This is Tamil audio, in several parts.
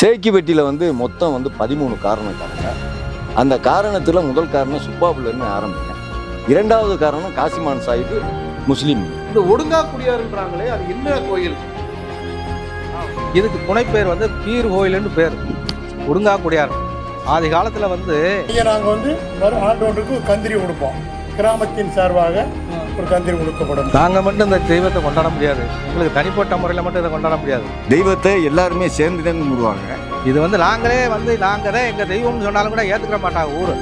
சேக்கிப்பட்டியில் வந்து மொத்தம் வந்து பதிமூணு காரணக்காரங்க அந்த காரணத்தில் முதல் காரணம் சுப்பாபுலன்னு ஆரம்பிங்க. இரண்டாவது காரணம் காசிமான் சாஹிப் முஸ்லீம். இந்த ஒடுங்கா குடியாருன்றாங்களே அது என்ன கோயில்? இதுக்கு புனைப்பேர் வந்து பீர் கோயில்னு பேர். ஒடுங்கா குடியார் ஆதி காலத்தில் வந்து இங்கே நாங்கள் வந்து வரும் ஆண்டோன்றுக்கு ஒரு கந்திரி கொடுப்போம் கிராமத்தின் சார்பாக ஒரு கந்திரி கொடுக்கப்படும் நாங்கள் மட்டும் இந்த தெய்வத்தை கொண்டாட முடியாது. எங்களுக்கு தனிப்பட்ட முறையில் மட்டும் இதை கொண்டாட முடியாது. தெய்வத்தை எல்லாருமே சேர்ந்து தான் கும்பிடுவாங்க. இது வந்து நாங்களே வந்து நாங்கள் தான் எங்கள் தெய்வம்னு சொன்னாலும் கூட ஏற்றுக்க மாட்டாங்க ஊர்.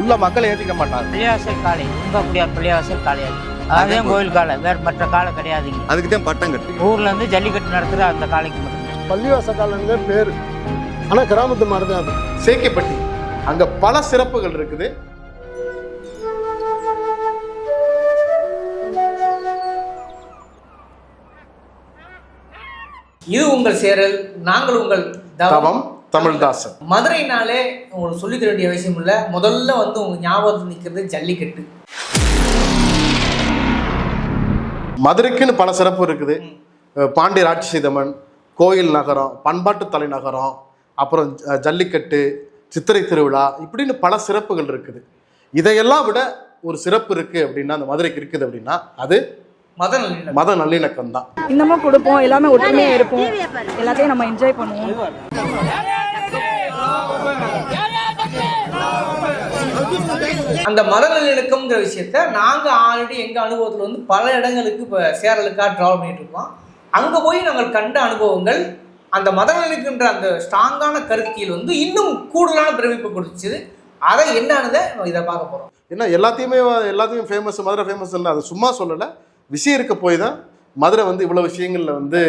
உள்ள மக்கள் ஏற்றுக்க மாட்டாங்க. பள்ளிவாசல் காளை. உங்கக்குடியார் பள்ளிவாசல் காளையாது அதுதான் கோயில் காளை. வேறு மற்ற காளை கிடையாதுங்க அதுக்கு தான் பட்டம் கட்டு. ஊர்ல இருந்து ஜல்லிக்கட்டு நடத்துகிற அந்த காளைக்கு மட்டும். பள்ளிவாசக்காலங்க பேர். ஆனால் கிராமத்து மாதிரி தான் அது. சேக்கிப்பட்டி. அங்க பல சிறப்புகள் இருக்குது. இது உங்கள் சேரல் நாங்கள் உங்கள் தவம். தமிழ்தாசன். மதுரைனாலே உங்களுக்கு சொல்லிக்க வேண்டிய அவசியம் இல்லை. முதல்ல வந்து உங்க ஞாபகத்தில் நிற்கிறது ஜல்லிக்கட்டு. மதுரைக்குன்னு பல சிறப்பு இருக்குது. ஆட்சி செய்தமன் கோயில் நகரம் பண்பாட்டு தலைநகரம் அப்புறம் ஜல்லிக்கட்டு சித்திரை திருவிழா இப்படின்னு பல சிறப்புகள் இருக்குது. இதையெல்லாம் விட ஒரு சிறப்பு இருக்கு அப்படின்னா அந்த மதுரைக்கு இருக்குது அப்படின்னா அது மத நல்லிணக்கம். மத நல்லிணக்கம் தான். இன்னமும் கொடுப்போம் எல்லாமே ஒற்றுமையா இருப்போம். எல்லாத்தையும் நம்ம என்ஜாய் பண்ணுவோம். அந்த மத நல்லிணக்கம்ங்கிற விஷயத்த நாங்க ஆல்ரெடி எங்க அனுபவத்துல வந்து பல இடங்களுக்கு இப்போ சேரலுக்காக ட்ராவல் பண்ணிட்டு இருக்கோம் அங்க போய் நாங்கள் கண்ட அனுபவங்கள் அந்த மத நல்லிணக்கன்ற அந்த ஸ்ட்ராங்கான கருத்தியல் வந்து இன்னும் கூடுதலான பிரமிப்பு கொடுத்துச்சு. அதை என்னன்னு இதை பார்க்க போறோம். ஏன்னா எல்லாத்தையுமே எல்லாத்தையும் ஃபேமஸ் மதுரை ஃபேமஸ் இல்லை. அது சும்மா சொல்லலை. விஷயம் இருக்க போய் தான் மதுரை வந்து இவ்வளோ விஷயங்களில் வந்து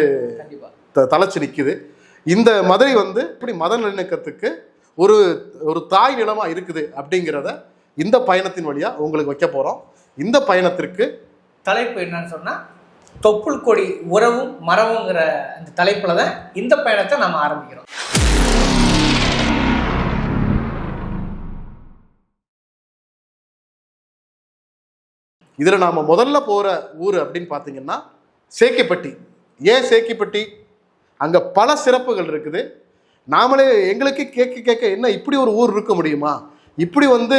தலைச்சு நிற்குது இந்த மதுரை வந்து இப்படி மத நல்லிணக்கத்துக்கு ஒரு ஒரு தாய் நிலமா இருக்குது அப்படிங்கிறத இந்த பயணத்தின் வழியா உங்களுக்கு வைக்க போறோம். இந்த பயணத்திற்கு தலைப்பு என்னன்னு சொன்னா தொப்புள் கொடி உறவும் மரவுங்கிற அந்த தலைப்புல தான் இந்த பயணத்தை நம்ம ஆரம்பிக்கிறோம். இதுல நாம முதல்ல போற ஊர் அப்படின்னு பார்த்தீங்கன்னா சேக்கிப்பட்டி. ஏன் சேக்கிப்பட்டி? அங்க பல சிறப்புகள் இருக்குது. நாமளே எங்களுக்கு கேட்க கேட்க என்ன இப்படி ஒரு ஊர் இருக்க முடியுமா? இப்படி வந்து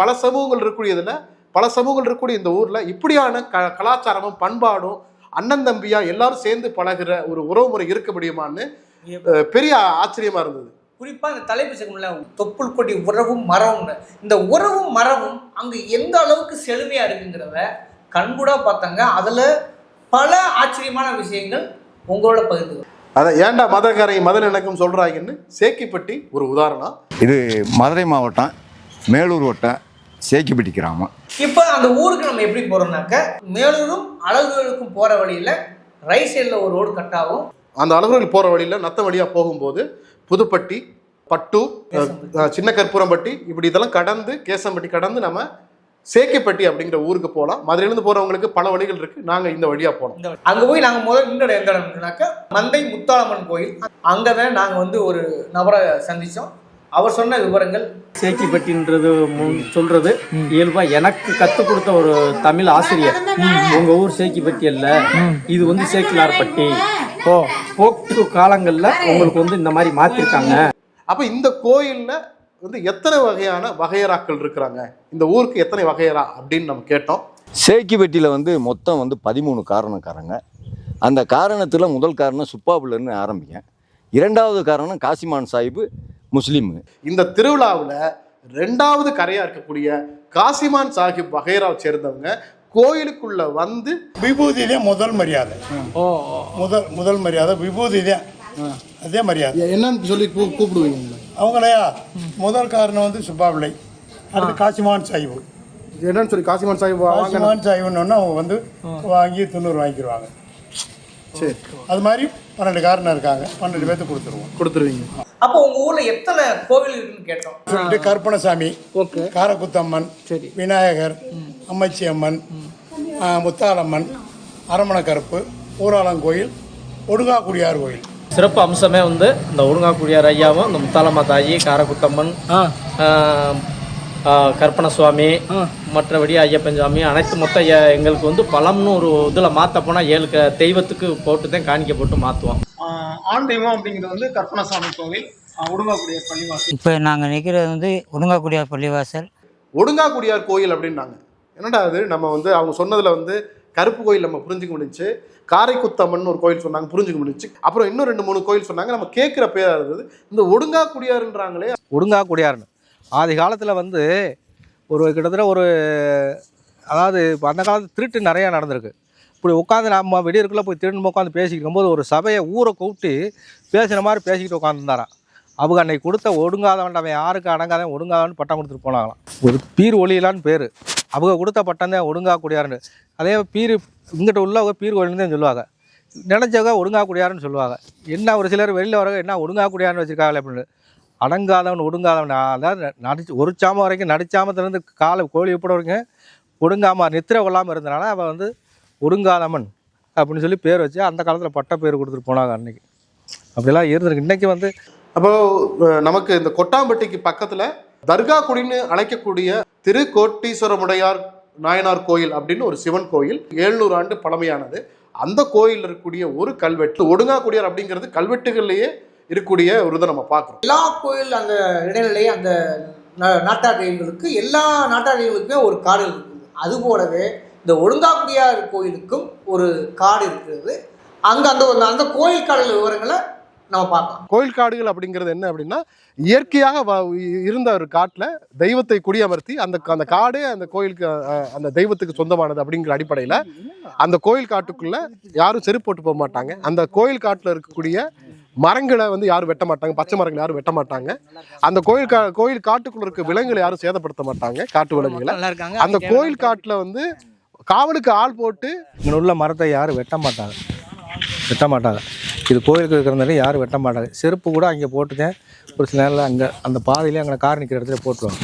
பல சமூகங்கள் இருக்கக்கூடியதுல பல சமூகங்கள் இருக்கக்கூடிய இந்த ஊர்ல இப்படியான க கலாச்சாரமும் பண்பாடும் அண்ணன் தம்பியா எல்லாரும் சேர்ந்து பழகுற ஒரு உறவுமுறை இருக்க முடியுமான்னு பெரிய ஆச்சரியமா இருந்தது. குறிப்பா இந்த தலைப்பு சேர்க்கணும்ல தொப்புள் கொடி உறவும் மரவும்னு இந்த உறவும் மரவும் அங்க எந்த அளவுக்கு செழுமையா இருக்குங்கிறத கண்கூடா பார்த்தாங்க. அதுல பல ஆச்சரியமான விஷயங்கள் உங்களோட பகிர்ந்து அதை ஏன்டா மதக்காரங்க மத இணக்கம் சொல்றாங்கன்னு சேக்கிப்பட்டி ஒரு உதாரணம். இது மதுரை மாவட்டம் மேலூர் வட்டம் சேக்கிப்பட்டி கிராமம். இப்போ அந்த ஊருக்கு நம்ம எப்படி போறோம்னாக்க மேலூரும் அழகுகளுக்கும் போற வழியில ரைட் சைடில் ஒரு ரோடு கட் ஆகும் அந்த அலுவலர்கள் போற வழியில நத்த வழியா போகும்போது புதுப்பட்டி பட்டூர் அஹ், சின்ன கற்பூரம்பட்டி இப்படி இதெல்லாம் கடந்து கேசம்பட்டி கடந்து நம்ம சேக்கிப்பட்டி அப்படிங்கிற ஊருக்கு போகலாம். மதுரையிலேருந்து போறவங்களுக்கு பல வழிகள் இருக்கு. நாங்க இந்த வழியா போனோம் இந்த அங்க போய் நாங்க முதல் நின்ற எந்த இடம்னாக்க மந்தை முத்தாளம்மன் கோயில். அங்கதான் நாங்க வந்து ஒரு நபரை சந்திச்சோம். அவர் சொன்ன விவரங்கள். சேக்கிப்பட்டின்றது சொல்றது இயல்பா எனக்கு கற்றுக் கொடுத்த ஒரு தமிழ் ஆசிரியர். உங்க ஊர் சேக்கிப்பட்டி அல்ல. இது வந்து சேக்கிலார்பட்டி. ஓ போக்கு காலங்கள்ல உங்களுக்கு வந்து இந்த மாதிரி மாத்திருக்காங்க. அப்ப இந்த கோயில்ல வந்து எத்தனை வகையான வகையறாக்கள் இருக்கிறாங்க? இந்த ஊருக்கு எத்தனை வகையறா அப்படின்னு நம்ம கேட்டோம். சேக்கிப்பட்டியில் வந்து மொத்தம் வந்து பதிமூணு காரணக்காரங்க. அந்த காரணத்தில் முதல் காரணம் சுப்பாபுலன்னு ஆரம்பிங்க. இரண்டாவது காரணம் காசிமான் சாஹிப் முஸ்லீமு. இந்த திருவிழாவில் ரெண்டாவது கரையா இருக்கக்கூடிய காசிமான் சாஹிப் வகையராவை சேர்ந்தவங்க கோயிலுக்குள்ள வந்து விபூதி தான் முதல் மரியாதை. முதல் முதல் மரியாதை விபூதி தான் அதே மரியாதை. என்னன்னு சொல்லி கூப்பிடுவீங்க அவங்களையா? முதல் காரணம் வந்து சுப்பாபிள்ளை அடுத்து காசிமான் சாய்வு என்னன்னு சொல்லி காசிமான் சாஹிப் வாங்க காசிமான் சாய்வுன்னு அவங்க வந்து வாங்கி தொண்ணூறு வாங்கிக்கிடுவாங்க சரி. அது மாதிரி பன்னெண்டு காரணம் இருக்காங்க. பன்னெண்டு பேர்த்து கொடுத்துருவோம். கொடுத்துருவீங்க. அப்போ உங்க ஊர்ல எத்தனை கோவில் இருக்குன்னு கேட்டோம். சொல்லிட்டு கருப்பணசாமி காரக்குத்தம்மன் சரி. விநாயகர் அம்மச்சி அம்மன் ஆ, முத்தாலம்மன் அரமண கருப்பு ஊராளங்கோயில் ஒடுங்காக்குடியார் கோயில். சிறப்பு அம்சமே வந்து இந்த ஒழுங்காக்குடியார் ஐயாவும் இந்த முத்தாலம்மா தாயி காரக்குத்தம்மன் ஆஹ், கற்பனசுவாமி மற்றபடி ஐயப்பன் சாமி அனைத்து மொத்தம் எ- எங்களுக்கு வந்து பழம்னு ஒரு இதில் மாற்ற போனால் ஏழு க- தெய்வத்துக்கு போட்டு தான் காணிக்க போட்டு மாற்றுவோம் ஆண் தெய்வம் அப்படிங்கிறது வந்து கற்பனசாமி கோவில் உடுங்கக்கூடிய பள்ளிவாசல். இப்போ நாங்கள் நிற்கிறது வந்து ஒடுங்கக்கூடியார் பள்ளிவாசல். ஒடுங்காக்குடியார் கோயில் அப்படின்னாங்க. என்னடா அது? நம்ம வந்து அவங்க சொன்னதில் வந்து கருப்பு கோயில் நம்ம புரிஞ்சுக்க முடிஞ்சு காரைக்குத்தம்மன் ஒரு கோயில் சொன்னாங்க புரிஞ்சுக்க முடிஞ்சுச்சு. அப்புறம் இன்னும் ரெண்டு மூணு கோயில் சொன்னாங்க நம்ம கேட்குற பேராக இருந்தது. இந்த ஒடுங்கா குடியாருன்றாங்களே. ஒடுங்கா குடியாருன்னு. ஆதி காலத்தில் வந்து ஒரு கிட்டத்தட்ட ஒரு அதாவது இப்போ அந்த காலத்து திருட்டு நிறையா நடந்திருக்கு. இப்படி உட்காந்து நம்ம வெடியிருக்குள்ளே போய் திரும்ப உட்காந்து பேசிக்கிட்டு இருக்கும்போது ஒரு சபையை ஊரை கூப்பிட்டு பேசுகிற மாதிரி பேசிக்கிட்டு உட்காந்துருந்தாரான் அவங்க அன்னைக்கு கொடுத்த ஒடுங்காதவன் அவன் யாருக்கு அடங்காதவன் ஒடுங்காதவன் பட்டம் கொடுத்துட்டு போனாங்களாம். ஒரு பீர் ஒளியிலான்னு பேர். அவங்க கொடுத்த பட்டம் தான் ஒடுங்காக்கூடியாருன்னு அதே பீர் இங்கிட்ட உள்ளவங்க பீர் ஒளின்னு தான் சொல்லுவாங்க. நினைச்சவங்க ஒடுங்காக்கூடியாருன்னு சொல்லுவாங்க. என்ன ஒரு சிலர் வெளியில் வரவங்க என்ன ஒடுங்கா குடியாருன்னு வச்சுருக்காங்களே அப்படின்னு. அடங்காதவன் ஒடுங்காதவன். அதாவது நடிச்சு ஒரு சாமம் வரைக்கும் நடிச்சாமத்துலேருந்து காலை கோழி போட வரைக்கும் ஒடுங்காம நித்திர கொள்ளாமல் இருந்தனால அவன் வந்து ஒடுங்காதமன் அப்படின்னு சொல்லி பேர் வச்சு அந்த காலத்தில் பட்ட பேர் கொடுத்துட்டு போனாங்க அன்னைக்கு. அப்படிலாம் இருந்திருக்கு. இன்றைக்கி வந்து அப்போ நமக்கு இந்த கொட்டாம்பட்டிக்கு பக்கத்தில் தர்கா குடின்னு அழைக்கக்கூடிய திரு கோட்டீஸ்வரமுடையார் நாயனார் கோயில் அப்படின்னு ஒரு சிவன் கோயில். எழுநூறு ஆண்டு பழமையானது. அந்த கோயில் இருக்கக்கூடிய ஒரு கல்வெட்டு ஒடுங்காக்குடியார் அப்படிங்கிறது கல்வெட்டுகள்லேயே இருக்கக்கூடிய ஒரு இதை நம்ம பார்க்குறோம். எல்லா கோயில் அந்த இடைநிலை அந்த நா- நாட்டாரியர்களுக்கு எல்லா நாட்டாரியர்களுக்குமே ஒரு காடு இருக்குது. அது போலவே இந்த ஒழுங்காக்குடியார் கோயிலுக்கும் ஒரு காடு இருக்கிறது. அங்கே அந்த ஒரு- அந்த கோயில் காடல் விவரங்களை நம்ம பார்க்கலாம். கோயில் காடுகள் அப்படிங்கிறது என்ன அப்படின்னா இயற்கையாக வ- இருந்த ஒரு காட்டில் தெய்வத்தை குடியமர்த்தி அந்த அந்த காடே அந்த கோயிலுக்கு அந்த தெய்வத்துக்கு சொந்தமானது அப்படிங்கிற அடிப்படையில் அந்த கோயில் காட்டுக்குள்ள யாரும் செருப்பு போட்டு போக மாட்டாங்க. அந்த கோயில் காட்டில் இருக்கக்கூடிய மரங்களை வந்து யாரும் வெட்ட மாட்டாங்க. பச்சை மரங்களை யாரும் வெட்ட மாட்டாங்க. அந்த கோயில் கா கோயில் காட்டுக்குள்ள இருக்க விலங்குகளை யாரும் சேதப்படுத்த மாட்டாங்க காட்டு விலங்குகளை. அந்த கோயில் காட்டில் வந்து காவலுக்கு ஆள் போட்டு இங்கே உள்ள மரத்தை யாரும் வெட்ட மாட்டாங்க. வெட்ட மாட்டாங்க. இது கோயிலுக்கு இருக்கிறனால யாரும் வெட்ட மாட்டாங்க. செருப்பு கூட அங்கே போட்டுதான் ஒரு சில நேரில் அங்கே அந்த பாதையிலே அங்கே கார் நிற்கிற இடத்துல போட்டுருவாங்க.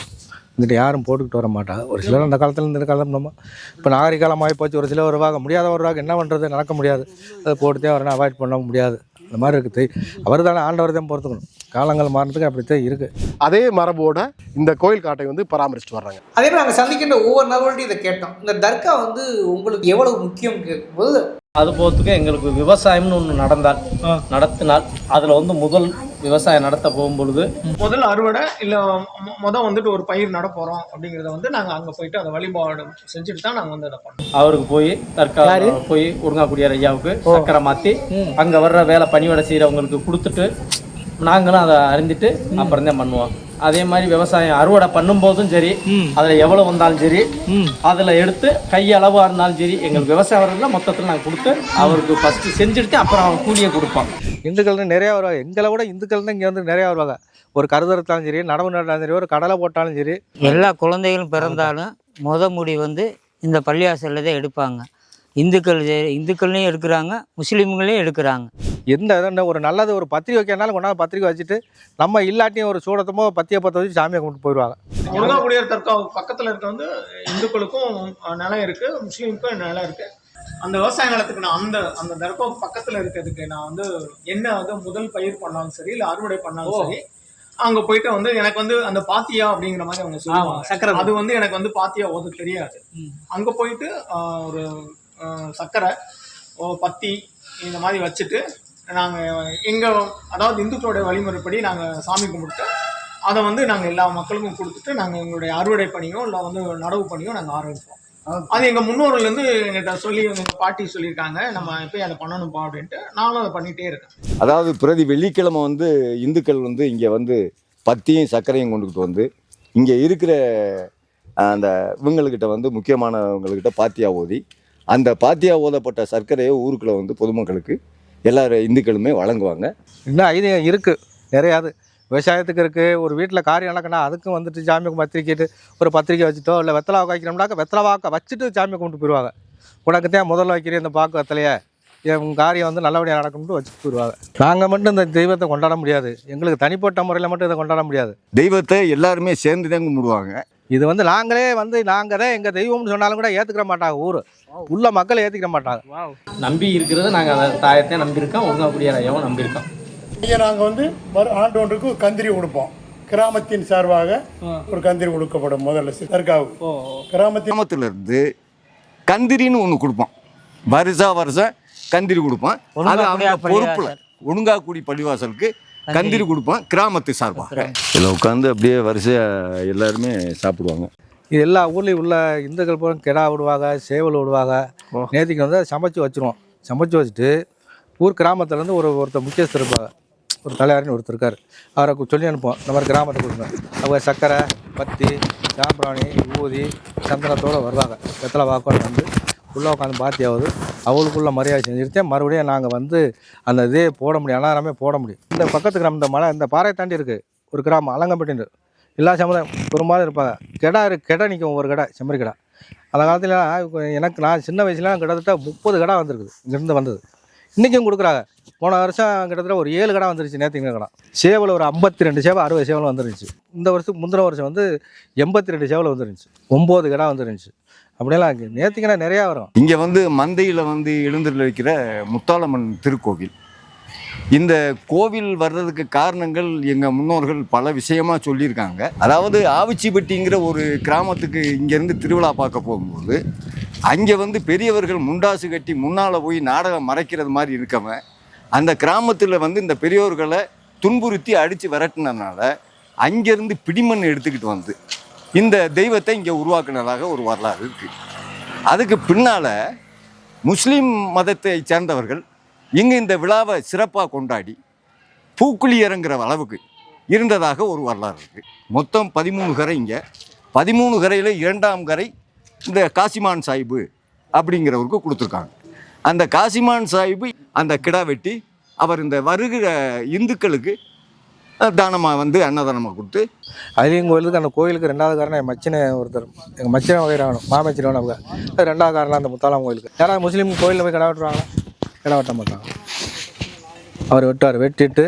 இங்கிட்ட யாரும் போட்டுக்கிட்டு வர மாட்டாங்க. ஒரு சிலர் அந்த காலத்தில் இந்த காலம் நம்ம. இப்போ நாகரிக காலமாகி போச்சு ஒரு சிலர் வருவாங்க. முடியாத வருவாங்க. என்ன பண்ணுறது நடக்க முடியாது. அதை போட்டுதான் வரணும் அவாய்ட் பண்ண முடியாது. அந்த மாதிரி இருக்குது. அவர் தானே ஆண்டவர் தான் பொறுத்துக்கணும். காலங்கள் மாறினதுக்கு அப்படித்தான் இருக்குது அதே மரபோட இந்த கோயில் காட்டை வந்து பராமரிச்சுட்டு வர்றாங்க. அதே மாதிரி நாங்கள் சந்திக்கின்ற ஒவ்வொரு நபர்கள்ட்டையும் இதை கேட்டோம். இந்த தர்கா வந்து உங்களுக்கு எவ்வளவு முக்கியம் கேட்கும்போது அது போகிறதுக்கு எங்களுக்கு விவசாயம்னு ஒன்று நடந்தால் நடத்தினால் அதில் வந்து முதல் விவசாயம் நடத்த போகும்பொழுது முதல் அறுவடை இல்ல மொ- முத வந்துட்டு ஒரு பயிர் நட போறோம் அப்படிங்கறத வந்து நாங்க அங்க போயிட்டு அதை வழிபாடு செஞ்சுட்டு தான் நாங்க வந்து அதை பண்ணோம். அவருக்கு போய் தற்கா போய் உடுங்காக்குடியார் ஐயாவுக்கு சக்கரை மாற்றி அங்கே வர்ற வேலை பணிவிடை செய்கிறவங்களுக்கு கொடுத்துட்டு நாங்களும் அதை அறிந்துட்டு அப்புறம் தான் பண்ணுவோம். அதே மாதிரி விவசாயம் அறுவடை பண்ணும்போதும் சரி அதில் எவ்வளோ வந்தாலும் சரி அதில் எடுத்து கையளவாக இருந்தாலும் சரி எங்களுக்கு விவசாயம் மொத்தத்தில் நாங்கள் கொடுத்து அவருக்கு ஃபஸ்ட்டு செஞ்சுட்டு அப்புறம் அவர் கூலியை கொடுப்போம் இந்துக்கள் தான் நிறையா வருவாங்க. எங்களை விட இந்துக்கள் தான் இங்கே வந்து நிறையா வருவாங்க. ஒரு கருதறுத்தாலும் சரி நடவு நட்டாலும் சரி ஒரு கடலை போட்டாலும் சரி. எல்லா குழந்தைகளும் பிறந்தாலும் முத முடி வந்து இந்த பள்ளிவாசலில் தான் எடுப்பாங்க. இந்துக்கள் சரி, இந்துக்கள்லையும் எடுக்கிறாங்க முஸ்லீம்களையும் எடுக்கிறாங்க. எந்த ஒரு நல்லது ஒரு பத்திரிக்கை வைக்கிறனாலும் கொண்டாந்து பத்திரிக்கை வச்சுட்டு நம்ம இல்லாட்டியும் ஒரு சூடத்தமோ பத்தியை பற்ற வச்சு சாமியை கும்பிட்டு போயிடுவாங்க. முருகாக்குடியார் தர்கா பக்கத்துல இருக்க வந்து இந்துக்களுக்கும் நிலம் இருக்கு முஸ்லீமுக்கும் நிலம் இருக்கு. அந்த விவசாய நிலத்துக்கு நான் அந்த அந்த தர்கா பக்கத்துல இருக்கிறதுக்கு நான் வந்து என்ன வந்து முதல் பயிர் பண்ணாலும் சரி இல்ல அறுவடை பண்ணாலும் சரி அங்க போயிட்டு வந்து எனக்கு வந்து அந்த பாத்தியா அப்படிங்கிற மாதிரி அவங்க சொல்லுவாங்க. சக்கரை. அது வந்து எனக்கு வந்து பாத்தியா ஓத தெரியாது. அங்க போயிட்டு ஒரு சர்க்கரை ஓ, பத்தி இந்த மாதிரி வச்சுட்டு நாங்கள் எங்கள் அதாவது இந்துக்களுடைய வழிமுறைப்படி நாங்கள் சாமி கும்பிட்டு அதை வந்து நாங்கள் எல்லா மக்களுக்கும் கொடுத்துட்டு நாங்கள் எங்களுடைய அறுவடை பணியோ இல்லை வந்து நடவு பணியோ நாங்கள் ஆரம்பிப்போம். அது எங்கள் முன்னோர்கள்லேருந்து எங்கிட்ட சொல்லி எங்கள் பாட்டி சொல்லியிருக்காங்க நம்ம போய் அதை பண்ணணும்ப்பா அப்படின்ட்டு நானும் அதை பண்ணிகிட்டே இருக்கேன். அதாவது பிரதி வெள்ளிக்கிழமை வந்து இந்துக்கள் வந்து இங்கே வந்து பத்தியும் சர்க்கரையும் கொண்டுக்கிட்டு வந்து இங்கே இருக்கிற அந்த இவங்கள்கிட்ட வந்து முக்கியமானவங்கள்கிட்ட பாத்தியா ஓதி அந்த பாத்தியா ஓதப்பட்ட சர்க்கரையை ஊருக்குள்ள வந்து பொதுமக்களுக்கு எல்லா இந்துக்களுமே வழங்குவாங்க. இன்னும் ஐதீகம் இருக்குது நிறையாது. விவசாயத்துக்கு இருக்குது ஒரு வீட்டில் காரியம் நடக்குன்னா அதுக்கும் வந்துட்டு சாமிக்கு பத்திரிக்கைட்டு ஒரு பத்திரிக்கை வச்சுட்டோ இல்லை வெத்தலை வாக்கு வைக்கிறோம்னாக்க வெத்தலை வாக்க வச்சுட்டு சாமி கும்பிட்டு போயிடுவாங்க. உனக்கு தான் முதல்ல வைக்கிறேன் இந்த பாக்கு வெத்தலையே. என் காரியம் வந்து நல்லபடியாக நடக்கும்னு வச்சுட்டு போயிடுவாங்க. நாங்கள் மட்டும் இந்த தெய்வத்தை கொண்டாட முடியாது. எங்களுக்கு தனிப்பட்ட முறையில் மட்டும் இதை கொண்டாட முடியாது. தெய்வத்தை எல்லாருமே சேர்ந்து தான் கும்பிடுவாங்க. இது வந்து நாங்களே வந்து நாங்கள் தான் எங்கள் தெய்வம்னு சொன்னாலும் கூட ஏற்றுக்கிற மாட்டாங்க ஊர். உள்ள மக்கள் ஏற்றுக்கிற மாட்டாங்க. நம்பி இருக்கிறது நாங்கள் தாயத்தை நம்பியிருக்கோம் உடுங்காக்குடியார் ஐயாவும் நம்பியிருக்கோம். இங்கே நாங்கள் வந்து வரும் ஆண்டு ஒன்றுக்கு கந்திரி கொடுப்போம் கிராமத்தின் சார்பாக ஒரு கந்திரி கொடுக்கப்படும் முதல்ல தர்காவுக்கு. கிராமத்தின் கிராமத்திலிருந்து கந்திரின்னு ஒன்று கொடுப்போம். வருஷா வருஷம் கந்திரி கொடுப்போம். அது அவங்க பொறுப்பில். ஒழுங்காக்குடி பள்ளிவாசலுக்கு கந்திரி கொடுப்போம் கிராமத்து சார்பாக இதில் உட்காந்து அப்படியே வரிசையாக எல்லாருமே சாப்பிடுவாங்க. இது எல்லா ஊர்லேயும் உள்ள இந்துக்கள் பூரா கிடா விடுவாங்க சேவல் விடுவாங்க. நேற்றுக்கு வந்து சமைச்சு வச்சுருவோம். சமைச்சு வச்சுட்டு ஊர் கிராமத்துலேருந்து ஒரு ஒருத்தர் முக்கியஸ்தர் இருப்பாங்க. ஒரு தலையாரின்னு ஒருத்தர் இருக்கார். அவரை சொல்லி அனுப்புவோம். இந்த மாதிரி கிராமத்தை கொடுங்க அவங்க சர்க்கரை பத்தி சாம்பிராணி ஊதி சந்தனத்தோடு வருவாங்க. வெத்தலை வாக்கோட வந்து உள்ளே உட்காந்து பாத்தியாவது அவளுக்குள்ள மரியாதை செஞ்சுட்டு மறுபடியும் நாங்கள் வந்து அந்த இதே போட முடியும் அலாரமே போட முடியும். இந்த பக்கத்து கிராமம் இந்த மலை இந்த பாறை தாண்டி இருக்குது ஒரு கிராமம் அலங்கம்பட்டின்னு. எல்லா சமுதாயம் பெரும்பாலும் இருப்பாங்க. கெடா இருக்கு கெடை நிற்கும் ஒரு கடை செம்மறி கடை. அந்த காலத்துல எனக்கு நான் சின்ன வயசுலாம் கிட்டத்தட்ட முப்பது கடை வந்திருக்குது. இங்கேருந்து வந்தது. இன்றைக்கும் கொடுக்குறாங்க. போன வருஷம் கிட்டத்தட்ட ஒரு ஏழு கடை வந்துருச்சு நேற்றுங்க கடை. சேவல் ஒரு ஐம்பத்தி ரெண்டு சேவல் அறுபது சேவல் வந்துருந்துச்சு. இந்த வருஷத்துக்கு முந்தின வருஷம் வந்து எண்பத்தி ரெண்டு சேவல் வந்துருந்துச்சு. ஒம்பது கடை வந்துருந்துச்சு. அப்படியெல்லாம் நேற்றுக்கினா நிறையா வரும். இங்கே வந்து மந்தையில் வந்து எழுந்தருள் வைக்கிற முத்தாளம்மன் திருக்கோவில். இந்த கோவில் வர்றதுக்கு காரணங்கள் எங்கள் முன்னோர்கள் பல விஷயமாக சொல்லியிருக்காங்க. அதாவது ஆவிச்சிப்பட்டிங்கிற ஒரு கிராமத்துக்கு இங்கேருந்து திருவிழா பார்க்க போகும்போது அங்கே வந்து பெரியவர்கள் முண்டாசு கட்டி முன்னால் போய் நாடகம் மறைக்கிறது மாதிரி இருக்கவன் அந்த கிராமத்தில் வந்து இந்த பெரியோர்களை துன்புறுத்தி அடித்து விரட்டினதுனால அங்கேருந்து பிடிமண் எடுத்துக்கிட்டு வந்து இந்த தெய்வத்தை இங்கே உருவாக்குனதாக ஒரு வரலாறு இருக்குது அதுக்கு பின்னால் முஸ்லீம் மதத்தை சேர்ந்தவர்கள் இங்கே இந்த விழாவை சிறப்பாக கொண்டாடி பூக்குழி இறங்குற அளவுக்கு இருந்ததாக ஒரு வரலாறு இருக்குது மொத்தம் பதிமூணு கரை இங்கே. பதிமூணு கரையில் இரண்டாம் கரை இந்த காசிமான் சாஹிபு அப்படிங்கிறவருக்கு கொடுத்துருக்காங்க. அந்த காசிமான் சாஹிபு அந்த கிடா வெட்டி அவர் இந்த வருகிற இந்துக்களுக்கு தானமாக வந்து அன்னதானமாக கொடுத்து? அதுலேயும் கோயிலுக்கு அந்த கோயிலுக்கு ரெண்டாவது காரணம் என் மச்சினை ஒருத்தர். எங்கள் மச்சினை வகைராகணும் மாமச்சினவன் அவங்க. அது ரெண்டாவது காரணம் அந்த முத்தாலாம் கோயிலுக்கு. யாராவது முஸ்லீம் கோயிலில் போய் கடை வெட்டுறாங்களா? கடை வெட்ட மாட்டாங்க. அவர் வெட்டுவார். வெட்டிட்டு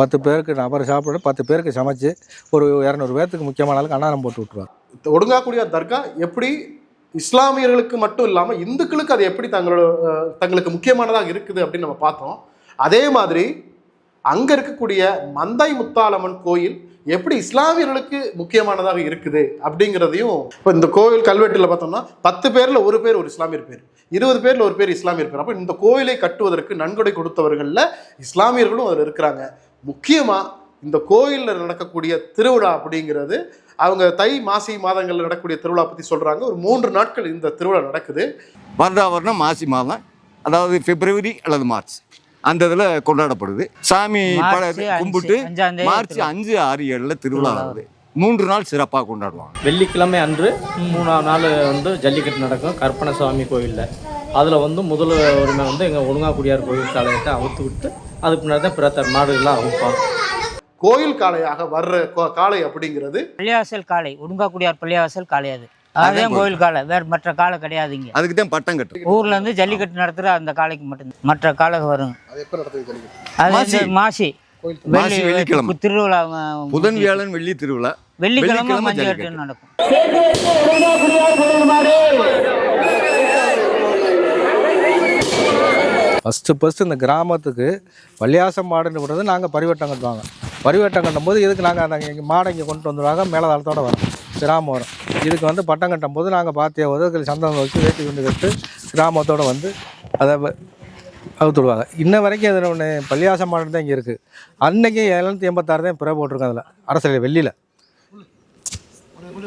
பத்து பேருக்கு நபர் சாப்பிட்டு பத்து பேருக்கு சமைச்சு ஒரு இரநூறு பேர்த்துக்கு முக்கியமான ஆளுக்கு அன்னாரம் போட்டு விட்ருவார் ஒடுங்காக்குடியார் தர்கா எப்படி இஸ்லாமியர்களுக்கு மட்டும் இல்லாமல் இந்துக்களுக்கு அது எப்படி தங்களோட தங்களுக்கு முக்கியமானதாக இருக்குது அப்படின்னு நம்ம பார்த்தோம். அதே மாதிரி அங்கே இருக்கக்கூடிய மந்தை முத்தாலம்மன் கோயில் எப்படி இஸ்லாமியர்களுக்கு முக்கியமானதாக இருக்குது அப்படிங்கிறதையும் இப்போ இந்த கோவில் கல்வெட்டில் பார்த்தோம்னா பத்து பேரில் ஒரு பேர் ஒரு இஸ்லாமியர் பேர் இருபது பேரில் ஒரு பேர் இஸ்லாமியர் பேர். அப்போ இந்த கோயிலை கட்டுவதற்கு நன்கொடை கொடுத்தவர்களில் இஸ்லாமியர்களும் அதில் இருக்கிறாங்க. முக்கியமாக இந்த கோயிலில் நடக்கக்கூடிய திருவிழா அப்படிங்கிறது அவங்க தை மாசி மாதங்களில் நடக்கக்கூடிய திருவிழா பற்றி சொல்கிறாங்க ஒரு மூன்று நாட்கள் இந்த திருவிழா நடக்குது. வருடா வருடம் மாசி மாதம் அதாவது பிப்ரவரி அல்லது மார்ச். அந்த இதில் கொண்டாடப்படுது. சாமி கும்பிட்டு மார்ச். அஞ்சு ஆறு ஏழில் திருவிழா வருது. மூன்று நாள் சிறப்பாக கொண்டாடுவாங்க. வெள்ளிக்கிழமை அன்று மூணாவது நாள் வந்து ஜல்லிக்கட்டு நடக்கும் கற்பனை சுவாமி கோயிலில். அதில் வந்து முதல் உரிமை வந்து எங்கள் ஒழுங்காக்குடியார் கோயில் காலையிட்ட அவுத்து விட்டு அதுக்கு முன்னாடி தான் பிற மாடுகள்லாம் அவுப்பாங்க. கோயில் காளையாக வர்ற கோ- காளை அப்படிங்கிறது பள்ளிவாசல் காளை உடுங்காக்குடியார் பள்ளிவாசல் காளை அது. அதுதான் கோயில் காளை வேற மற்ற காளை கிடையாது இங்க. அதுக்கு தான் பட்டம் கட்டு. ஊர்ல இருந்து ஜல்லிக்கட்டு நடத்துற அந்த காளைக்கு மட்டும்தான் மற்ற காளை வரும். அது மாசி. மாசி. வெள்ளிக்கிழமை. திருவிழா புதன் வியாழன் வெள்ளி திருவிழா. வெள்ளிக்கிழமை மஞ்சள். நடக்கும். ஃபஸ்ட்டு ஃபஸ்ட்டு இந்த கிராமத்துக்கு பள்ளியாசம் மாடுன்னு விடுறது நாங்கள் பரிவட்டம் கட்டுவாங்க. பரிவட்டம் கட்டும்போது இதுக்கு நாங்கள் அந்த இங்கே மாடை இங்கே கொண்டு வந்துடுவாங்க? மேலதாளத்தோட வரும். கிராமம் வரும். இதுக்கு வந்து பட்டம் கட்டும் போது நாங்கள் பாத்திய உதவி சந்தனம் வச்சு வேட்டி கொண்டு கட்டு கிராமத்தோட வந்து அதை அவுத்து விடுவாங்க. இன்ன வரைக்கும் அதில் ஒன்று பள்ளியாசம் மாடு தான் இங்கே இருக்குது அன்னைக்கு எழுநூற்றி எண்பத்தாறு தான் பிற போட்டிருக்கோம் அதில். அரசியல் வெள்ளியில்.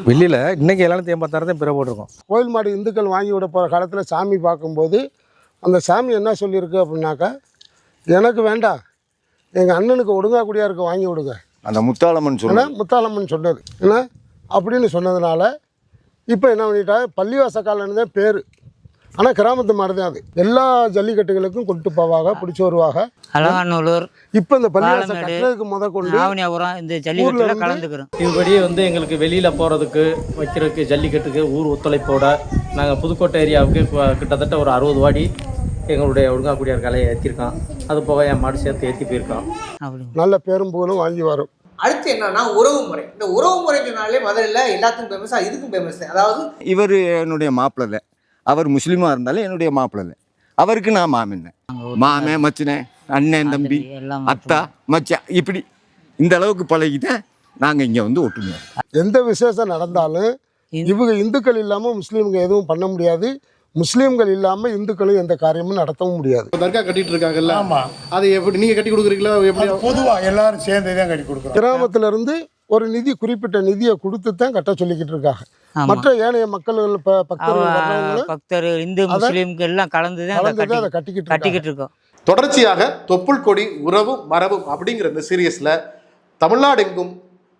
வெள்ளியில் இன்னைக்கு எழுநூற்றி எண்பத்தாறு தான் பிற போட்டிருக்கோம். கோயில் மாடு இந்துக்கள் வாங்கி விட போகிற காலத்தில் சாமி பார்க்கும்போது அந்த சாமி என்ன சொல்லியிருக்கு அப்படின்னாக்கா எனக்கு வேண்டாம். எங்கள் அண்ணனுக்கு ஒடுங்காக்குடியாருக்கு வாங்கி விடுங்க. அந்த முத்தாளம்மன் சொல்லுவாங்க முத்தாளம்மன் சொன்னது. ஏன்னா அப்படின்னு சொன்னதுனால இப்போ என்ன பண்ணிட்டா பள்ளிவாச காலன்னு தான் பேர். ஆனால் கிராமத்து மாடு தான் அது. எல்லா ஜல்லிக்கட்டுகளுக்கும் கொண்டு போவாங்க பிடிச்சி வருவாங்க. அலங்காநல்லூர் இப்போ இந்த பள்ளிவாச பாலமேடு, கட்டுறதுக்கு முத கொண்டு ஆவணியாபுரம் இந்த ஜல்லிக்கட்டுல கலந்துக்கிறோம். இதுபடியே வந்து எங்களுக்கு வெளியில் போகிறதுக்கு வைக்கிறதுக்கு ஜல்லிக்கட்டுக்கு ஊர் ஒத்துழைப்போட நாங்கள் புதுக்கோட்டை ஏரியாவுக்கு இப்போ கிட்டத்தட்ட ஒரு அறுபது வாடி எங்களுடைய ஒழுங்காக்குடியார் கலையை ஏற்றிருக்கோம் அது போக என் மாடு சேர்த்து ஏற்றி போயிருக்கோம் அப்படி நல்ல பேரும் புகழும் வாங்கி வரும். அடுத்து என்னன்னா உறவு முறை. இந்த உறவு முறை சொன்னாலே முதல்ல எல்லாத்துக்கும் ஃபேமஸ் இதுக்கும் ஃபேமஸ் அதாவது இவர் என்னுடைய மாப்பிள்ளை. அவர் முஸ்லீமாக இருந்தாலும் என்னுடைய மாப்பிள்ளை. அவருக்கு நான் மாமன். மாமன். மச்சினே அண்ணன் தம்பி அத்தா மச்சான் இப்படி இந்த அளவுக்கு பழகிதான் நாங்கள் இங்கே வந்து ஒட்டுமையாக எந்த விசேஷம் நடந்தாலும் இவங்க இந்துக்கள் இல்லாமல் முஸ்லீம்ங்க எதுவும் பண்ண முடியாது. முஸ்லீம்கள் இல்லாமல் இந்துக்களும் எந்த காரியமும் நடத்தவும் முடியாது. தர்கா கட்டிட்டு இருக்காங்கல்ல ஆமா. அதை எப்படி நீங்க கட்டி கொடுக்குறீங்களா எப்படி? பொதுவா எல்லாரும் சேர்ந்து தான் கட்டி கொடுக்குறோம். கிராமத்துல இருந்து ஒரு நிதி குறிப்பிட்ட நிதியை கொடுத்து தான் கட்ட சொல்லிக்கிட்டு இருக்காங்க. மற்ற ஏனைய அவ பக்தர்கள் இந்து முஸ்லீம்க்கு எல்லாம் கலந்து தான் அதை கட்டிக்கிட்டு இருக்காங்க. கட்டிக்கிட்டு இருக்கோம். தொடர்ச்சியாக தொப்புள் கொடி உறவும் மரபும் அப்படிங்கிற இந்த சீரியஸ்ல தமிழ்நாடு எங்கும்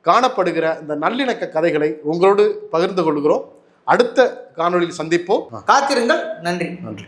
காணப்படுகிற இந்த நல்லிணக்க கதைகளை உங்களோடு பகிர்ந்து கொள்கிறோம். அடுத்த காணொளியில் சந்திப்போம். காத்திருங்கள். நன்றி. நன்றி.